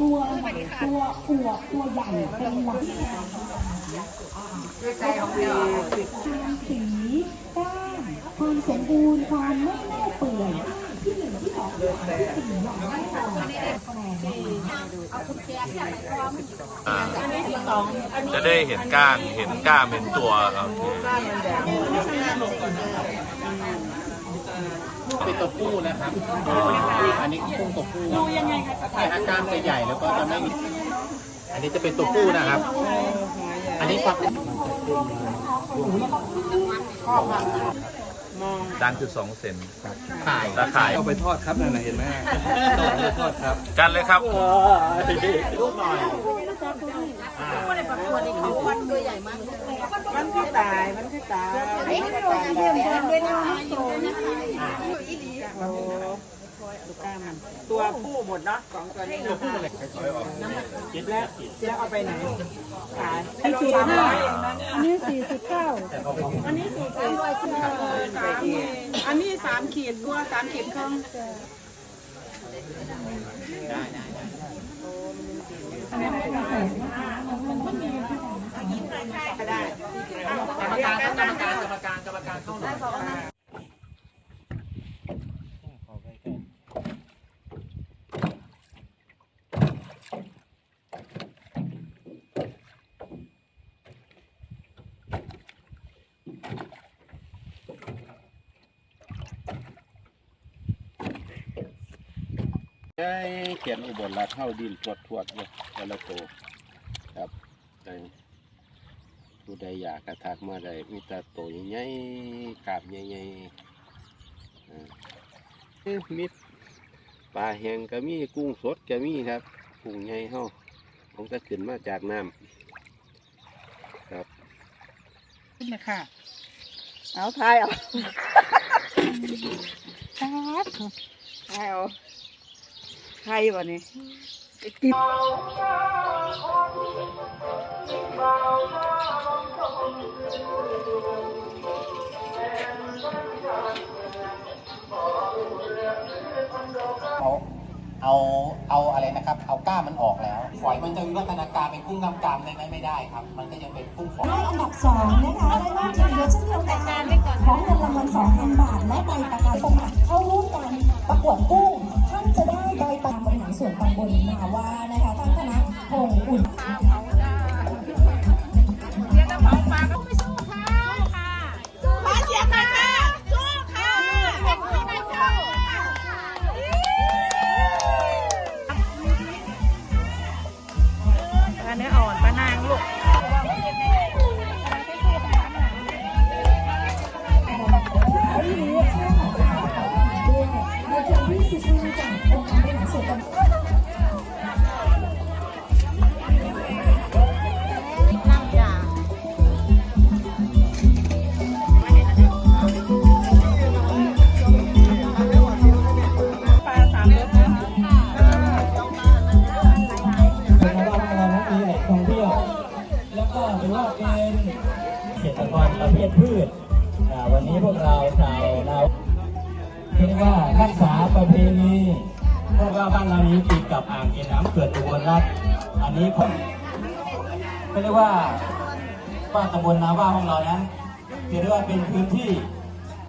ตัวตัวอวบตัวใหญ่เป็นหลักการสีก้านความสมบูรณ์ความไม่เน่าเปื่อยที่หนึ่งที่สองที่สามที่สี่อย่างแน่นอนคะแนนนะคะจะได้เห็นก้างเห็นก้ามเห็นตัวโอเค เป็นตัวผู้นะครับ อันนี้กุ้งตัวผู้ดูยังไงคะใช่ฮะกล้ามจะใหญ่แล้วก็จะไม่มีอันนี้จะเป็นตัวผู้นะครับ อันนี้ความด้านคือสองเซนถ่ายตาข่ายเอาไปทอดครับนั่นนะเห็นไหมเอาไปทอดครับ กันเลยครับลูกหน่อยมันคือตาย มันคือตาย ไอ้ตัวเดียวกันด้วยนะโตนะคะโอ้ลูกก้ามันตัวผู้หมดเนาะสองตัวนี้ตัวผู้เลยคิดแล้วแล้วเอาไปไหนขายสี่สิบห้าอันนี้สี่สิบเก้าอันนี้สี่สิบสามอันนี้สามขีดตัวสามขีดครึ่งได้กรรมการกรรมการกรรมการกรรมการเข้าหน่อย ได้เขียนอุบลรัฐเท่าดินทวดทวดเลยแต่ละโตวครับได้ผู้ใดอยากกระทักมาได้มีแต่โตวใหญ่ๆกาบใหญ่ๆอ่าเอ้ยมิดปลาแห้งก็มีกุ้งสดก็มีครับกุ้งใหญ่เฮาผมก็ขึ้นมาจากน้ำครับขึ้นมาค่ะเอาทายเอาทายเอา ทายบ่เนี่ยติดเอาเอาเอาอะไรนะครับ เอาก้ามมันออกแล้วฝอยมันจะวิวัฒนาการเป็นกุ้งน้ำกามได้ไหมไม่ได้ครับ มันก็ยังเป็นกุ้งฝอยได้อันดับสองนะคะได้รอบชิงเดียวเช่นเดียวกันพร้อมเงินรางวัล2,000 บาท และใบประกาศสมัครเข้าร่วมการประกวดกุ้ง ส่วนตำบลนาว่านะคะท่านคณะพงอุ่นเนื้ออ่อนปลานางลูก หรือว่าเป็นเกษตรกรประเภทพืชวันนี้พวกเราชาวเราเรียกว่ารักษาประเพณีพวกเราบ้านเรานี้ติดกับอ่างเก็บน้ำเกิดอุบลรัฐอันนี้ผมเรียกว่าว่าตำบลนาว่าของเรานะเรียกว่าเป็นพื้นที่